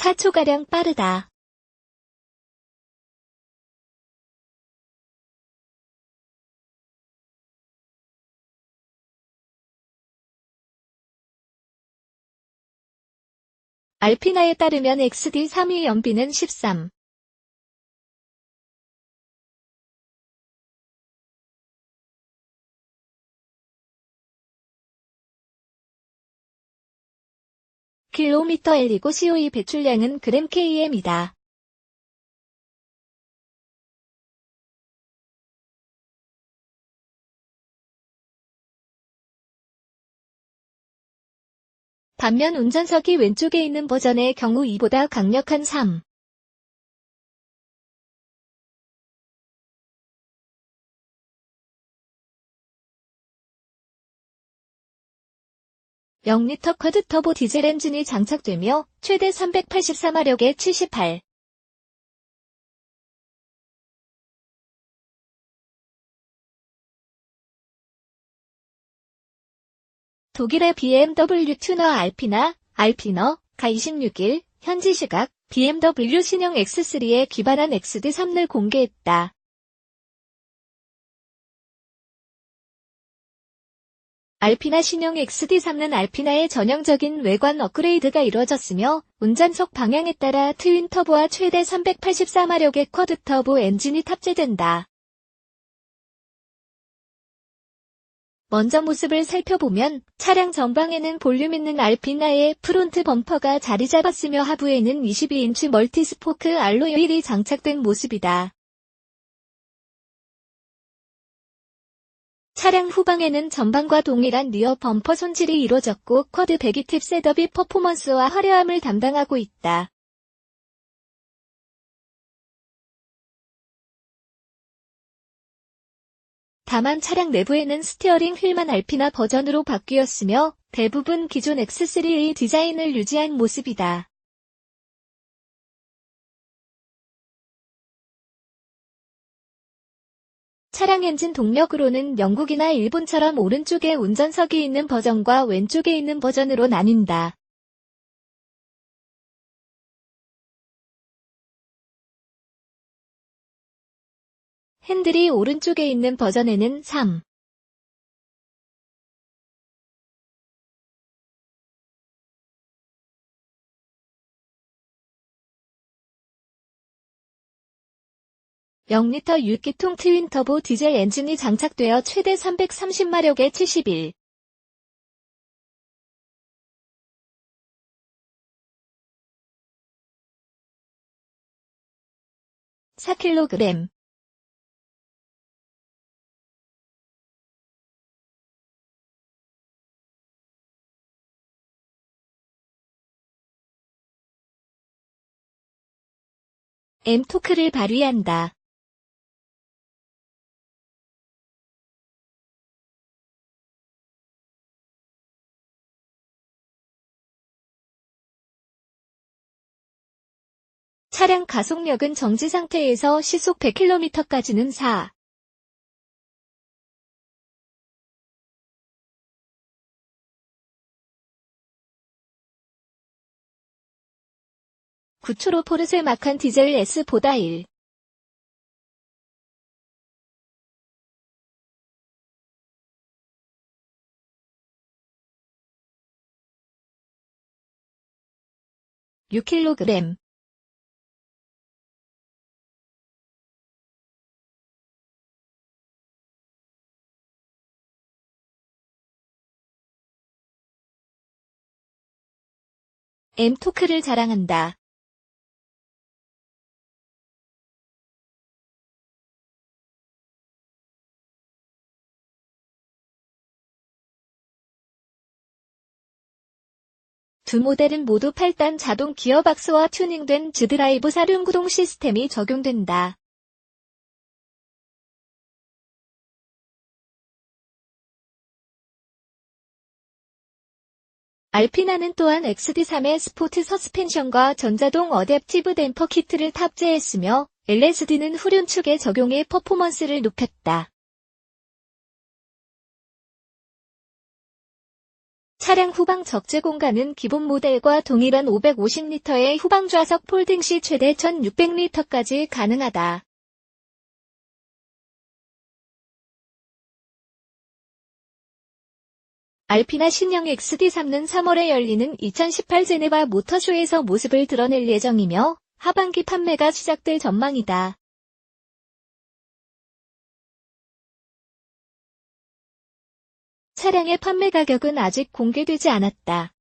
4초가량 빠르다. 알피나에 따르면 XD 3위 연비는 13. 킬로미터 L이고 CO2 배출량은 그램 KM이다. 반면 운전석이 왼쪽에 있는 버전의 경우 이보다 강력한 3. (0리터) 쿼드 터보 디젤 엔진이 장착되며 최대 384마력의 78. 독일의 BMW 튜너 알피나, 알피너, 가 26일, 현지 시각, BMW 신형 X3에 기반한 XD3를 공개했다. 알피나 신형 XD3는 알피나의 전형적인 외관 업그레이드가 이뤄졌으며 운전석 방향에 따라 트윈 터보와 최대 384마력의 쿼드 터보 엔진이 탑재된다. 먼저 모습을 살펴보면 차량 전방에는 볼륨 있는 알피나의 프론트 범퍼가 자리 잡았으며 하부에는 22인치 멀티스포크 알로이 휠이 장착된 모습이다. 차량 후방에는 전방과 동일한 리어 범퍼 손질이 이루어졌고 쿼드 배기팁 셋업이 퍼포먼스와 화려함을 담당하고 있다. 다만 차량 내부에는 스티어링 휠만 알피나 버전으로 바뀌었으며 대부분 기존 X3의 디자인을 유지한 모습이다. 차량 엔진 동력으로는 영국이나 일본처럼 오른쪽에 운전석이 있는 버전과 왼쪽에 있는 버전으로 나뉜다. 핸들이 오른쪽에 있는 버전에는 3. (0리터) 6기통 트윈 터보 디젤 엔진이 장착되어 최대 330마력의 71. 4kg M 토크를 발휘한다. 차량 가속력은 정지 상태에서 시속 100km까지는 4. 9초로 포르쉐 마칸 디젤 S보다 1. (6kg) M 토크를 자랑한다. 두 모델은 모두 8단 자동 기어박스와 튜닝된 즈드라이브 사륜구동 시스템이 적용된다. 알피나는 또한 XD3의 스포트 서스펜션과 전자동 어댑티브 댐퍼 키트를 탑재했으며 LSD는 후륜 축에 적용해 퍼포먼스를 높였다. 차량 후방 적재 공간은 기본 모델과 동일한 550리터의 후방 좌석 폴딩 시 최대 1600리터까지 가능하다. 알피나 신형 XD3는 3월에 열리는 2018 제네바 모터쇼에서 모습을 드러낼 예정이며 하반기 판매가 시작될 전망이다. 차량의 판매 가격은 아직 공개되지 않았다.